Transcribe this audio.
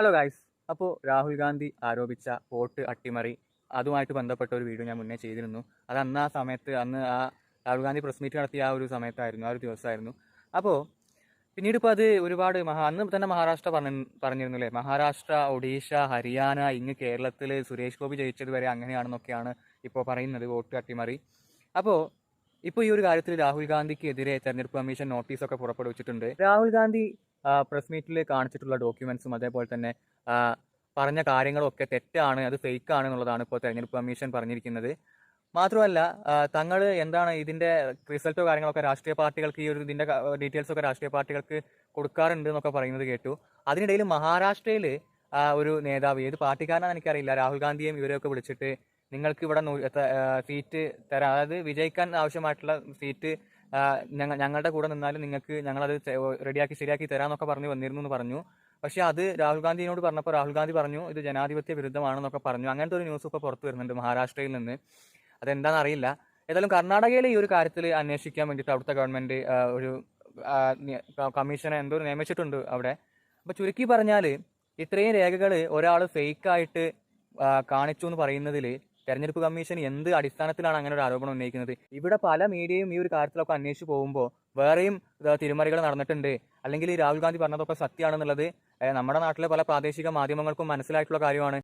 Hello guys അപ്പോൾ Rahul Gandhi ആരോപിച്ച vote അട്ടിമറി അതുമായിട്ട് ബന്ധപ്പെട്ട ഒരു വീഡിയോ ഞാൻ മുന്നേ ചെയ്തിരുന്നു. അത് അന്ന് ആ സമയത്ത് അന്ന് ആ രാഹുൽ ഗാന്ധി പ്രസ് മീറ്റ് നടത്തിയ ആ ഒരു സമയത്തായിരുന്നു ആ ഒരു ദിവസമായിരുന്നു. അപ്പോൾ പിന്നീട് ഇപ്പോൾ അത് ഒരുപാട് മഹാ അന്ന് തന്നെ മഹാരാഷ്ട്ര പറഞ്ഞ പറഞ്ഞിരുന്നു അല്ലേ മഹാരാഷ്ട്ര ഒഡീഷ ഹരിയാന ഇങ്ങ് കേരളത്തിൽ സുരേഷ് ഗോപി ജയിച്ചത് വരെ അങ്ങനെയാണെന്നൊക്കെയാണ് ഇപ്പോൾ പറയുന്നത് വോട്ട് അട്ടിമറി. അപ്പോൾ ഇപ്പോൾ ഈ ഒരു കാര്യത്തിൽ രാഹുൽ ഗാന്ധിക്കെതിരെ തെരഞ്ഞെടുപ്പ് കമ്മീഷൻ നോട്ടീസൊക്കെ പുറപ്പെടുവിച്ചിട്ടുണ്ട്. രാഹുൽ ഗാന്ധി പ്രസ് മീറ്റിൽ കാണിച്ചിട്ടുള്ള ഡോക്യുമെൻസും അതേപോലെ തന്നെ പറഞ്ഞ കാര്യങ്ങളൊക്കെ തെറ്റാണ് അത് ഫേക്ക് ആണ് എന്നുള്ളതാണ് ഇപ്പോൾ തെരഞ്ഞെടുപ്പ് കമ്മീഷൻ പറഞ്ഞിരിക്കുന്നത്. മാത്രമല്ല തങ്ങൾ എന്താണ് ഇതിന്റെ റിസൾട്ടോ കാര്യങ്ങളൊക്കെ രാഷ്ട്രീയ പാർട്ടികൾക്ക് ഈ ഒരു ഇതിന്റെ ഡീറ്റെയിൽസ് ഒക്കെ രാഷ്ട്രീയ പാർട്ടികൾക്ക് കൊടുക്കാറുണ്ട് എന്നൊക്കെ പറയുന്നത് കേട്ടു. അതിനിടയിൽ മഹാരാഷ്ട്രയിൽ ഒരു നേതാവ് ഏത് പാർട്ടിക്കാരനാണെന്ന് എനിക്കറിയില്ല രാഹുൽ ഗാന്ധിയെയും ഇവരെയൊക്കെ വിളിച്ചിട്ട് നിങ്ങൾക്ക് ഇവിടെ സീറ്റ് തരാം. അതായത് വിജയിക്കാൻ ആവശ്യമായിട്ടുള്ള സീറ്റ് ആ, ഞങ്ങ ഞങ്ങളുടെ കൂടെ നിന്നാലും നിങ്ങൾക്ക് ഞങ്ങളത് റെഡിയാക്കി ശരിയാക്കി തരാമെന്നൊക്കെ പറഞ്ഞ് വന്നിരുന്നു എന്ന് പറഞ്ഞു. പക്ഷേ അത് രാഹുൽ ഗാന്ധിയോട് പറഞ്ഞപ്പോൾ രാഹുൽ ഗാന്ധി പറഞ്ഞു ഇത് ജനാധിപത്യ വിരുദ്ധമാണെന്നൊക്കെ പറഞ്ഞു. അങ്ങനത്തെ ഒരു ന്യൂസ് ഇപ്പോൾ പുറത്തു വരുന്നുണ്ട് മഹാരാഷ്ട്രയിൽ നിന്ന്. അതെന്താണെന്ന് അറിയില്ല. ഏതായാലും കർണാടകയിലെ ഈ ഒരു കാര്യത്തിൽ അന്വേഷിക്കാൻ വേണ്ടിയിട്ട് അവിടുത്തെ ഗവൺമെന്റ് ഒരു കമ്മീഷനെ എന്തോ നിയമിച്ചിട്ടുണ്ട് അവിടെ. അപ്പോൾ ചുരുക്കി പറഞ്ഞാൽ ഇത്രയും രേഖകൾ ഒരാൾ ഫേക്കായിട്ട് കാണിച്ചു എന്ന് പറയുന്നതിൽ തെരഞ്ഞെടുപ്പ് കമ്മീഷൻ എന്ത് അടിസ്ഥാനത്തിലാണ് അങ്ങനെ ഒരു ആരോപണം ഉന്നയിക്കുന്നത്? ഇവിടെ പല മീഡിയയും ഈ ഒരു കാര്യത്തിലൊക്കെ അന്വേഷിച്ച് പോകുമ്പോൾ വേറെയും തിരിമറികൾ നടന്നിട്ടുണ്ട്. അല്ലെങ്കിൽ രാഹുൽ ഗാന്ധി പറഞ്ഞതൊക്കെ സത്യമാണെന്നുള്ളത് നമ്മുടെ നാട്ടിലെ പല പ്രാദേശിക മാധ്യമങ്ങൾക്കും മനസ്സിലായിട്ടുള്ള കാര്യമാണ്.